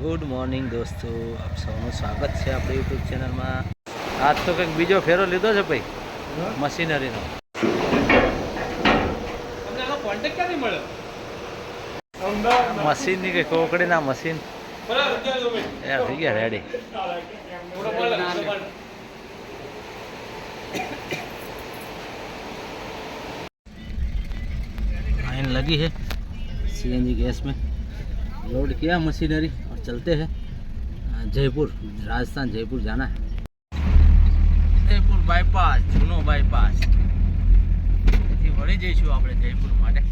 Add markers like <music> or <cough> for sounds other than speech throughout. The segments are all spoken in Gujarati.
ગુડ મોર્નિંગ દોસ્તો આપ સૌનું સ્વાગત છે આપણી યુટ્યુબ ચેનલમાં આજ તો કંઈક બીજો ફેરો લીધો છે ભાઈ મશીનરીનો તમને આનો કોન્ટેક્ટ ક્યાંથી મળ્યો મશીનની કંઈ કોકડીના મશીન બરાબર ત્યાં જો ભાઈ એ થઈ ગયા રેડી થોડો મળે થોડો મળે. लाइन लगी है सीएनजी गैस में लोड किया मशीनरी और चलते हैं अ, जयपुर राजस्थान जयपुर जाना है જયપુર બાયપાસ જૂનો બાયપાસ એથી વળી જઈશું આપણે જયપુર માટે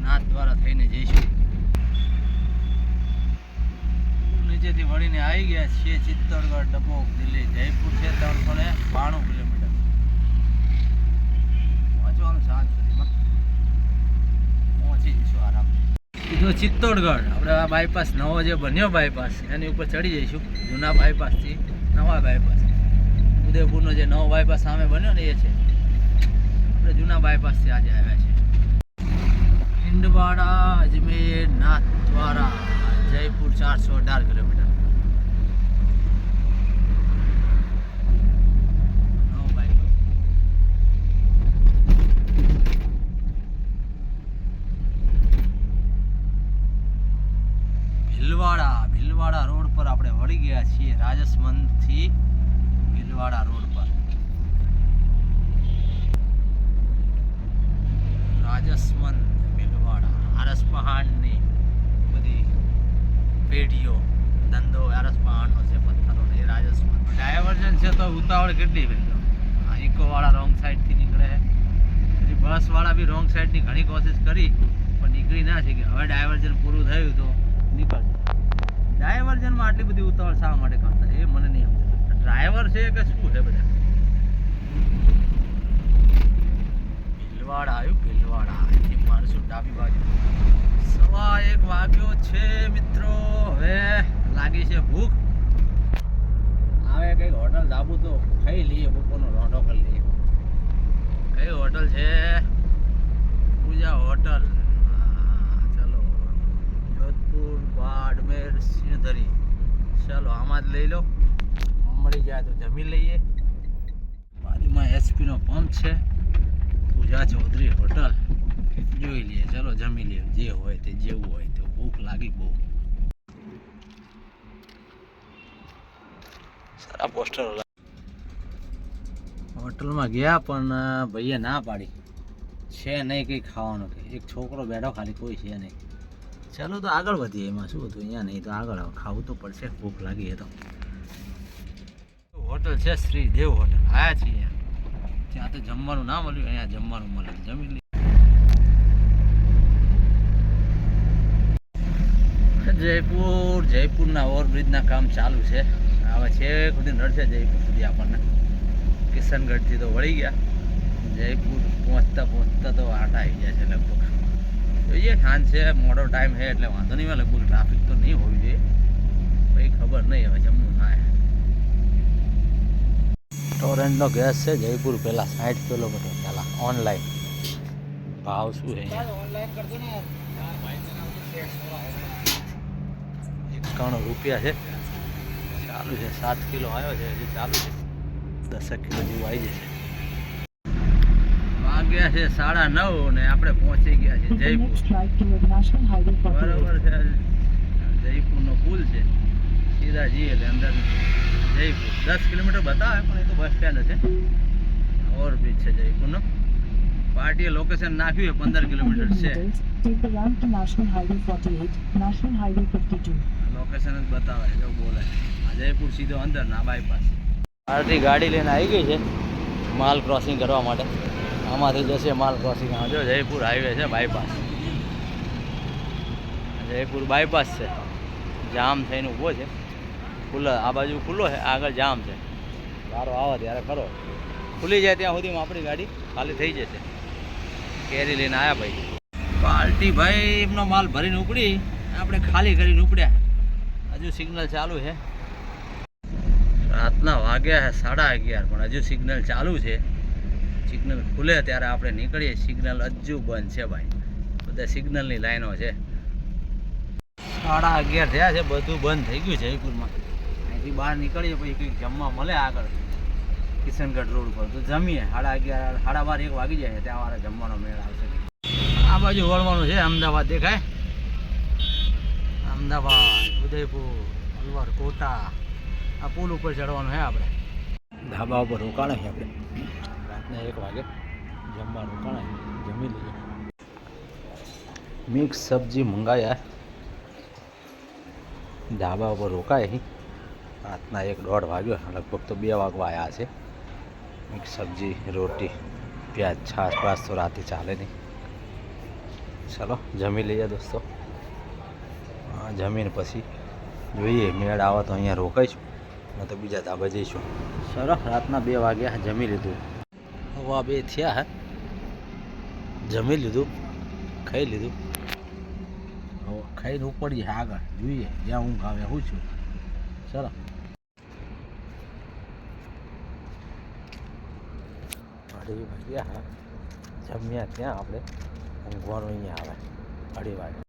નાથ દ્વારા થઈને જઈશું નીચેથી વળીને આવી ગયા છીએ ચિત્તોડગઢ ડબ્બો દિલ્હી જયપુર છે ત્રણસો ને બાણું કિલોમીટર પહોંચવાનું સાંજ સુધીમાં પહોંચી જઈશું આરામ કીધું ચિત્તોડગઢ. આપણે આ બાયપાસ નવો જે બન્યો બાયપાસ એની ઉપર ચડી જઈશું. જૂના બાયપાસથી નવા બાયપાસ ઉદયપુરનો જે નવો બાયપાસ સામે બન્યો ને એ છે. આપણે જૂના બાયપાસથી આજે આવ્યા છે હિંડવાડા, અજમેર, નાથદ્વારા, જયપુર ચારસો અઢાર કિલોમીટર નવો બાયપાસ ભીલવાડા ભીલવાડા રોડ પર આપણે વળી ગયા છીએ રાજસમંદથી ભીલવાડા રોડ પર. રાજસમંદ ભીલવાડા આરસ પહાડની બધી પેઢીઓ ધંધો આરસ પહાડનો છે પથ્થરો એ રાજસમંદ. ડાયવર્જન છે તો ઉતાવળ કેટલી આ ઇકોવાળા રોંગ સાઈડથી નીકળે પછી બસવાળા બી રોંગ સાઈડની ઘણી કોશિશ કરી પણ નીકળી ના છે કે હવે ડાયવર્જન પૂરું થયું તો નીકળ ડાયવર્જનમાં આટલી બધી ઉતાવળ શા માટે કરતા? એ મને નહીં સમજાતું ડ્રાઈવર છે કે શું છે બધા? ભીલવાડા આવ્યું ભીલવાડા. અહીંથી માણસું ડાબી બાજુ. સવા એક વાગ્યો છે મિત્રો. હવે લાગી છે ભૂખ. આવે કંઈક હોટલ ધાબુ તો ખાઈ લઈએ બપોરનો રોંઢો કરી લઈએ. કઈ હોટલ છે? પૂજા હોટલ હા, ચલો જોધપુર બાડમેર સિંહધરી ચાલો, આમાં જ લઈ લો. મળી જાય તો જમી લઈએ. બાજુમાં એચપી નો પંપ છે. પૂજા ચૌધરી હોટલ જોઈ લઈએ, ચાલો જમી લઈએ. જે હોય તે, જેવું હોય તે. ભૂખ લાગી બહુ. સારા પોસ્ટર હોટલમાં ગયા, પણ ભાઈએ ના પાડી. છે નહીં કંઈ ખાવાનું એક છોકરો બેઠો ખાલી, કોઈ છે નહીં. ચાલો તો આગળ વધીએ એમાં શું હતું અહીંયા નહીં તો આગળ હવે ખાવું તો પડશે, ભૂખ લાગી તો. હોટલ છે શ્રી દેવ હોટલ. આયા છીએ. ત્યાં તો જમવાનું ના મળ્યું, અહીંયા જમવાનું મળે જમી લઈએ જયપુર, જયપુરના ઓવરબ્રિજના કામ ચાલુ છે. હવે છે સુધી નડશે જયપુર સુધી આપણને. કિશનગઢથી તો વળી ગયા. જયપુર પહોંચતા પહોંચતા તો આટા આવી જાય છે લગભગ. જોઈએ ખાન છે, મોડો ટાઈમ છે એટલે વાંધો નહીં મળે લગભગ ટ્રાફિક તો નહીં હોવી જોઈએ. કંઈ ખબર નહીં હવે જમવું થાય. ટોરેન્ટનો ગેસ છે, જયપુર પહેલાં સાઠ કિલોમીટર પહેલાં ઓનલાઈન ભાવ શું છે એકાણું રૂપિયા છે. ચાલુ છે, સાત કિલો આવ્યો છે, હજી ચાલુ છે. દસેક કિલો જેવું આવી જશે. વાગ્યા છે સાડા નવ ને આપણે પહોંચી ગયા છે Jaipur. Next right toward National Highway 48. બરાબર છે જયપુરનો પુલ છે. સીધા જઈએ એટલે અંદર જયપુર. દસ કિલોમીટર બતાવે પણ એ તો બસ સ્ટેન્ડ છે. ઓવરબ્રિજ છે જયપુરનો. પાર્ટીએ લોકેશન નાખ્યું પંદર કિલોમીટર છે. Kilometers, Take the route to National Highway 48, National Highway 52. Location જ બતાવે જો બોલે. જયપુર સીધો અંદર ના બાયપાસ પાર્ટી ગાડી લઈને આવી ગઈ છે માલ ક્રોસિંગ કરવા માટે. આમાંથી જશે માલ ક્રોસિંગ જો જયપુર હાઈવે છે બાયપાસ જયપુર બાયપાસ છે. જામ થઈને ઊભો છે. ખુલ્લો, આ બાજુ ખુલ્લો છે, આગળ જામ છે. વારો આવે ત્યારે ખરો. ખુલી જાય ત્યાં સુધીમાં આપણી ગાડી ખાલી થઈ જશે. કેરી લઈને આવ્યા ભાઈ. પાર્ટી ભાઈ, એમનો માલ ભરીને ઉપડી. આપણે ખાલી કરીને ઉપડ્યા. હજુ સિગ્નલ ચાલુ છે. રાતના વાગ્યા સાડા અગિયાર, પણ હજુ સિગ્નલ ચાલુ છે. સિગ્નલ ખુલે ત્યારે આપણે નીકળીએ. સિગ્નલ હજુ બંધ છે ભાઈ. બધા સિગ્નલની લાઈનો છે. સાડા અગિયાર થયા છે. બધું બંધ થઈ ગયું જયપુરમાં. અહીંથી બહાર નીકળીએ પછી કંઈક જમવા મળે આગળ. કિશનગઢ રોડ પર. તો જમીએ. સાડા અગિયાર, સાડા બાર એક વાગી જાય ત્યાં મારે જમવાનો મેળ આવશે. આ બાજુ વળવાનું છે. અમદાવાદ દેખાય. અમદાવાદ, ઉદયપુર, અલવર, કોટા. આ પુલ ઉપર ચડવાનું છે આપણે. ધાબા ઉપર રોકાણ છે આપણે. રાતના એક વાગે જમવાનું કણાય જમી લઈએ. મિક્સ સબ્જી મંગાયા. ધાબા ઉપર રોકાય રાતના એક દોઢ વાગ્યો લગભગ તો બે વાગવા આવ્યા છે. મિક્સ સબ્જી રોટી પ્યાજ છાશ પાસ તો રાતે ચાલે નહીં ચલો જમી લઈએ દોસ્તો. જમીને પછી જોઈએ મેળ આવે તો અહીંયા રોકાઈશું ન તો બીજા ધાબા જઈશું. ચલો રાતના બે વાગ્યા જમી લીધું. હવા બે થયા હે. જમી લીધું, ખાઈ લીધું. હવે ખાઈને ઉપડીએ આગળ, જોઈએ જ્યાં ઊંઘ આવે, હું છું. ચલો અઢી વાગ્યા હા. જમ્યા ત્યાં આપણે. ઊંઘવાનું અહીંયા આવે. અઢી વાગે.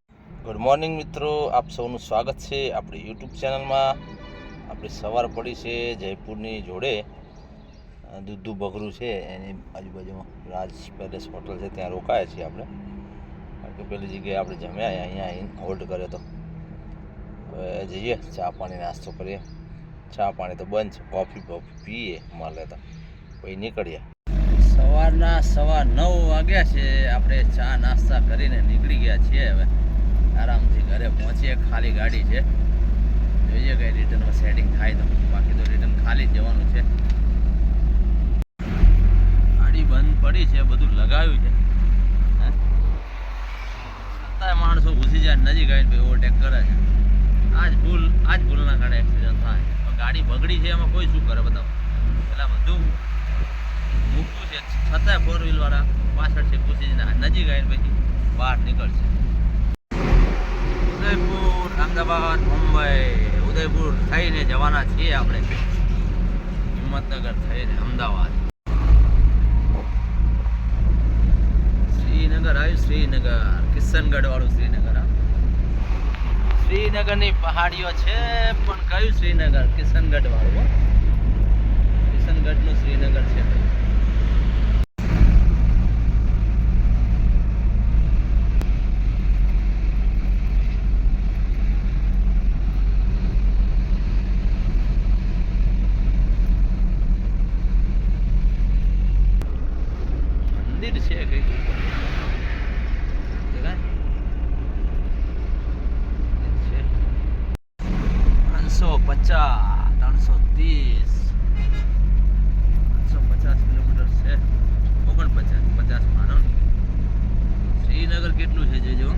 ગુડ મોર્નિંગ મિત્રો, આપ સૌનું સ્વાગત છે આપણી યુટ્યુબ ચેનલમાં આપણી સવાર પડી છે જયપુરની જોડે. દૂધુ બગરું છે, એની આજુબાજુમાં રાજ પેલેસ હોટલ છે, ત્યાં રોકાયા છીએ આપણે. કારણ કે પેલી જગ્યાએ આપણે જમ્યા, અહીંયા આવીને હોલ્ડ કર્યો તો. હવે જઈએ, ચા પાણી નાસ્તો કરીએ. ચા પાણી તો બંધ છે, કોફી બોફી પીએ મળે તો. પછી નીકળીએ. સવારના સવા નવ વાગ્યા છે, આપણે ચા નાસ્તા કરીને નીકળી ગયા છીએ હવે. આરામથી ઘરે પહોંચીએ, ખાલી ગાડી છે. જોઈએ કઈ રિટર્નમાં સેટિંગ થાય તો. બાકી તો રિટર્ન ખાલી જ જવાનું છે. બંધ પડી છે, બધું લગાવ્યું છે? છતાંય માણસો ઘૂસી જાય નજીક આવીને ઓવરટેક કરે છે. આજ ભૂલ, આજ ભૂલના કારણે એક્સિડન્ટ થાય છે. ગાડી બગડી છે એમાં કોઈ શું કરે બતાવો? પેલા બધું મૂકવું છે, છતાંય ફોર વ્હીલ વાળા પાછળ છે ઘૂસી જાય નજીક આવીને પછી બહાર નીકળશે. ઉદયપુર, અમદાવાદ, મુંબઈ, ઉદયપુર થઈને જવાના છીએ આપણે. હિંમતનગર થઈને અમદાવાદ. શ્રીનગર આવ્યું, શ્રીનગર કિશનગઢ વાળું શ્રીનગર શ્રીનગરની પહાડીઓ છે, પણ કયું શ્રીનગર? કિશનગઢ વાળું કિશનગઢ કિશનગઢનું શ્રીનગર છે. મંદિર છે ત્રણસો પચાસ, ત્રણસો ત્રીસ. ત્રણસો પચાસ કિલોમીટર છે. ઓગણપચાસ, પચાસ માનો શ્રીનગર કેટલું છે જોજો?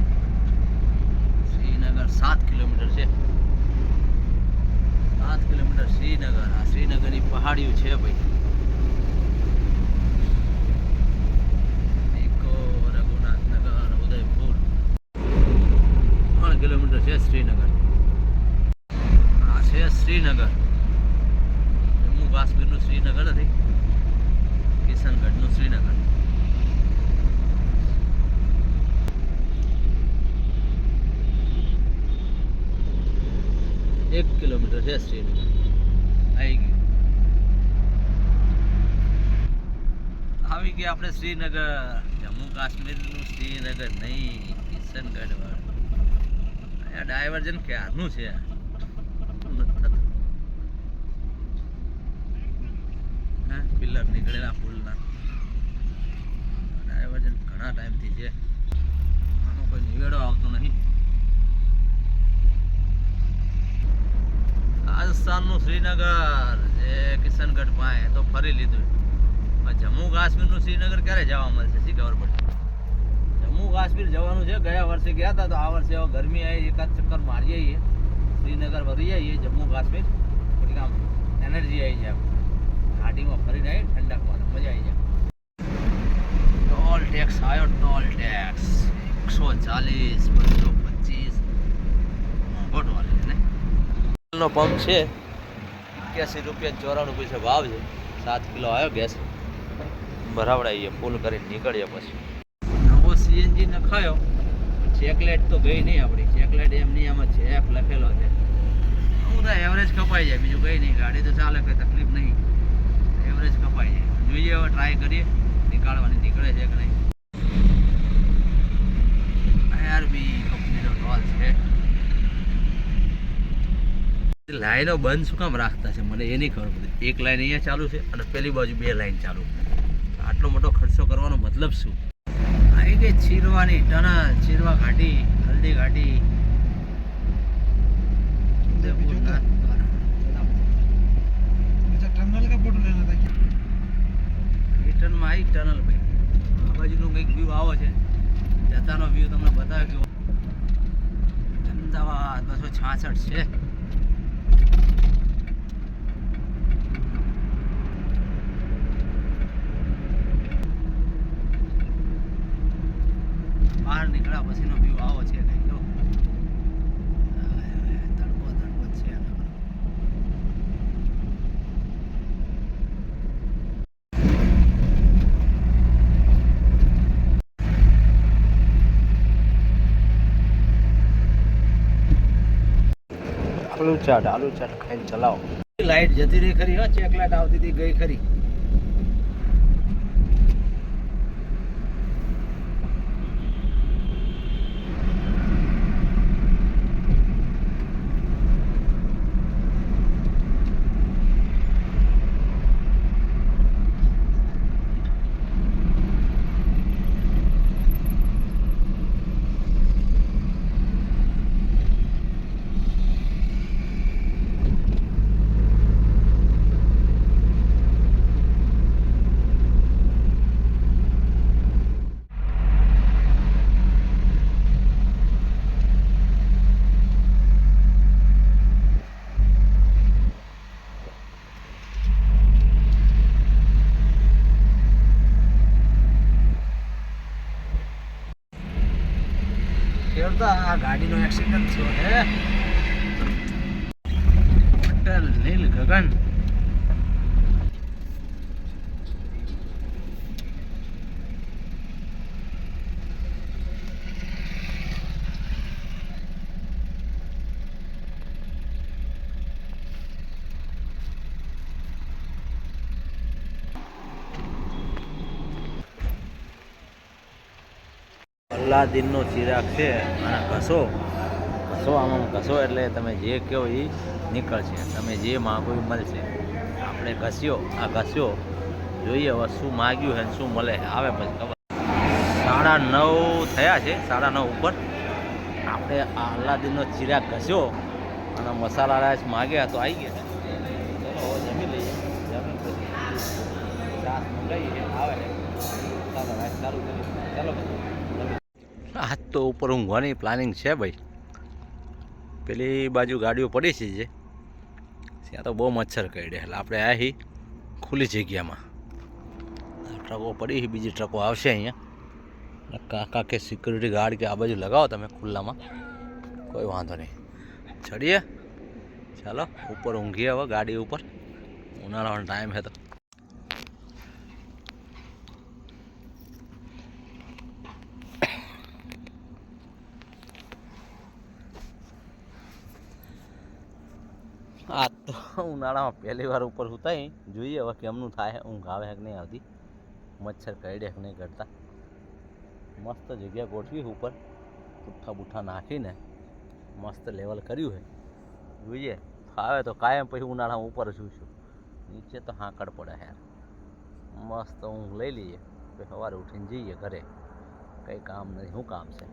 શ્રીનગર સાત કિલોમીટર છે. સાત કિલોમીટર શ્રીનગર. આ શ્રીનગરની પહાડીઓ છે ભાઈ ઇકો રઘુનાથનગર ઉદયપુર ત્રણ કિલોમીટર છે શ્રીનગર આ છે શ્રીનગર જમ્મુ કાશ્મીરનું શ્રીનગર નથી કિશનગઢનું શ્રીનગર એક કિલોમીટર છે શ્રીનગર આવી ગયું આવી ગયા આપણે શ્રીનગર, જમ્મુ કાશ્મીરનું શ્રીનગર નહીં, કિશનગઢ અહીંયા ડાયવર્જન ક્યારનું છે. હા? પિલર નીકળેલા પુલના. ડાયવર્જન ઘણા ટાઈમથી છે. આનો કોઈ નિવેડો આવતો નહીં. રાજસ્થાનનું શ્રીનગર, જે કિશનગઢ પાસે તો ફરી લીધું. જમ્મુ કાશ્મીરનું શ્રીનગર ક્યારે જવા મળશે? શી ખબર પડે જમ્મુ કાશ્મીર જવાનું છે. ગયા વર્ષે ગયા હતા તો આ વર્ષે હવે ગરમી આવી એકાદ ચક્કર મારી આવીએ. શ્રીનગર ફરી આવીએ જમ્મુ કાશ્મીર. થોડીક આમ એનર્જી આવી જાય. ઘાટીમાં ફરીને આવી ઠંડકમાં મજા આવી જાય. ટોલ ટેક્સ આવ્યો ટોલ ટેક્સ એકસો ચાલીસ, બસો પચીસ. ને નો પંપ છે. એક્યાસી રૂપિયા ચોરાણું પૈસા ભાવ છે. સાત કિલો આવ્યો ગેસ. ભરાવડાવીએ ફૂલ કરીને નીકળીએ પછી. નવો સીએનજી નખાયો. ચેકલેટ તો ગઈ નહીં આપણી. ચેકલેટ એમની એમ જ છે એફ લખેલો છે. હું તો એવરેજ કપાઈ જાય. બીજું કંઈ નહીં. ગાડી તો ચાલે, કંઈ તકલીફ નહીં. એવરેજ કપાઈ જાય. જોઈએ, હવે ટ્રાય કરીએ. નીકાળવાની નીકળે છે કે નહીં. આરબી કંપનીનો ડોલ છે. લાઈનો બંધ શું કામ રાખતા છે? મને એ નહીં ખબર પડતી. એક લાઈન અહીંયા ચાલુ છે અને પેલી બાજુ બે લાઈન ચાલુ આટલો મોટો ખર્ચો કરવાનો મતલબ શું? આવી ગઈ ચીરવાની ટનલ ચીરવા ઘાટી હલ્દી ઘાટી. રિટર્નમાં આવી ટનલ ભાઈ. કંઈક વ્યૂ આવો છે. જતાનો વ્યૂ તમને બતાવ્યો. અમદાવાદ બસો છાસઠ છે. બહાર નીકળ્યા પછીનો વ્યૂ આવો છે કંઈ જો તડકો તડકો છે. આલુ ચાટ આલુ ચાટ ખાઈને ચલાવો લાઈટ જતી રહી ખરી હા ચેક લાઈટ આવતી હતી ગઈ ખરી આ ગાડીનો એક્સિડન્ટ થયો હે પટેલ નીલ ગગન. અલ્લાદીનનો ચિરાગ છે અને ઘસો ઘસો આમાં ઘસો એટલે તમે જે કહો એ નીકળશે. તમે જે માગો એ મળશે. આપણે ઘસ્યો, આ ઘસ્યો જોઈએ હવે શું માગ્યું છે શું મળે આવે પછી ખબર. સાડા નવ થયા છે, સાડા નવ ઉપર. આપણે આ અલ્લાદીનનો ચિરાગ ઘસ્યો અને મસાલા રાઈસ માગ્યા તો આવી ગયા. ચલો જમી લઈએ. જમી પછી આવે. મસાલા રાઈસ ચાલુ કરીએ. ચાલો આજ તો ઉપર ઊંઘવાની પ્લાનિંગ છે ભાઈ. પેલી બાજુ ગાડીઓ પડી છે જે. ત્યાં તો બહુ મચ્છર કરડે એટલે આપણે આહી ખુલ્લી જગ્યામાં. ટ્રકો પડી બીજી ટ્રકો આવશે અહીંયા. કાકા કે સિક્યુરિટી ગાર્ડ કે આ બાજુ લગાવો તમે ખુલ્લામાં. કોઈ વાંધો નહીં. ચડીએ. ચાલો, ઉપર ઊંઘીએ હવે ગાડી ઉપર. ઉનાળાનો ટાઈમ છે તો આ તો <laughs> ઉનાળામાં પહેલી વાર ઉપર સુતાઈ જોઈએ હવે કેમનું થાય, ઊંઘ આવે કે નહીં આવતી. મચ્છર કરડે કે નહીં કરતા. મસ્ત જગ્યા ગોઠવી ઉપર. પુઠ્ઠા બુઠ્ઠા નાખીને મસ્ત લેવલ કર્યું છે. જોઈએ, ફાવે તો કાયમ પછી ઉનાળામાં ઉપર છું છું નીચે તો હાંકડ પડે યાર. મસ્ત ઊંઘ લઈ લઈએ. સવારે ઉઠીને જઈએ ઘરે. કંઈ કામ નથી. શું કામ છે?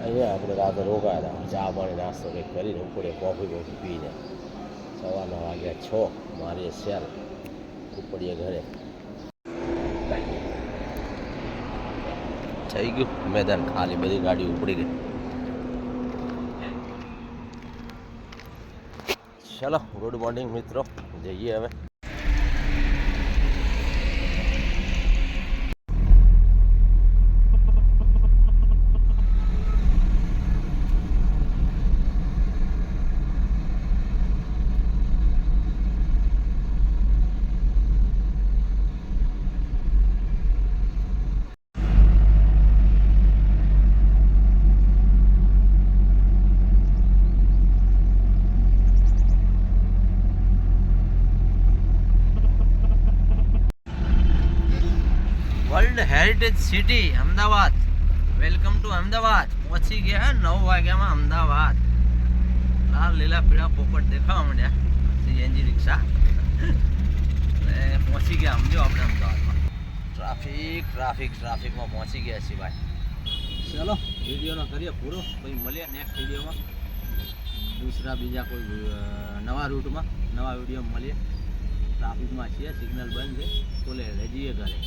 અહીંયા આપણે રાતે રોકાયા હતા ચા પાણી, નાસ્તો કંઈક કરીને ઉપડે, કોફી કોફી પીને. સવારના વાગ્યા છ મારીએ શેર ઉપડીએ ઘરે. થઈ ગયું. મેદાન ખાલી, બધી ગાડી ઉપડી ગઈ. ચલો ગુડ મોર્નિંગ મિત્રો. જઈએ હવે. World heritage city Ahmedabad welcome to Ahmedabad પહોંચી ગયા નવ વાગ્યામાં અમદાવાદ. લાલ, લીલા, પીળા પોપટ દેખાવા માંડ્યા. CNG rickshaw. પહોંચી ગયા સમજો આપણે અમદાવાદમાં. ટ્રાફિક ટ્રાફિક ટ્રાફિકમાં પહોંચી ગયા છીએ ભાઈ. ચલો, વિડીયોનો કરીએ પૂરો. પછી મળીએ નેક્સ્ટ વિડીયોમાં. દૂસરા, બીજા કોઈ નવા રૂટમાં. નવા વીડિયો મળીએ. ટ્રાફિકમાં છીએ સિગ્નલ બંધ છે. તો લે જઈએ ઘરે.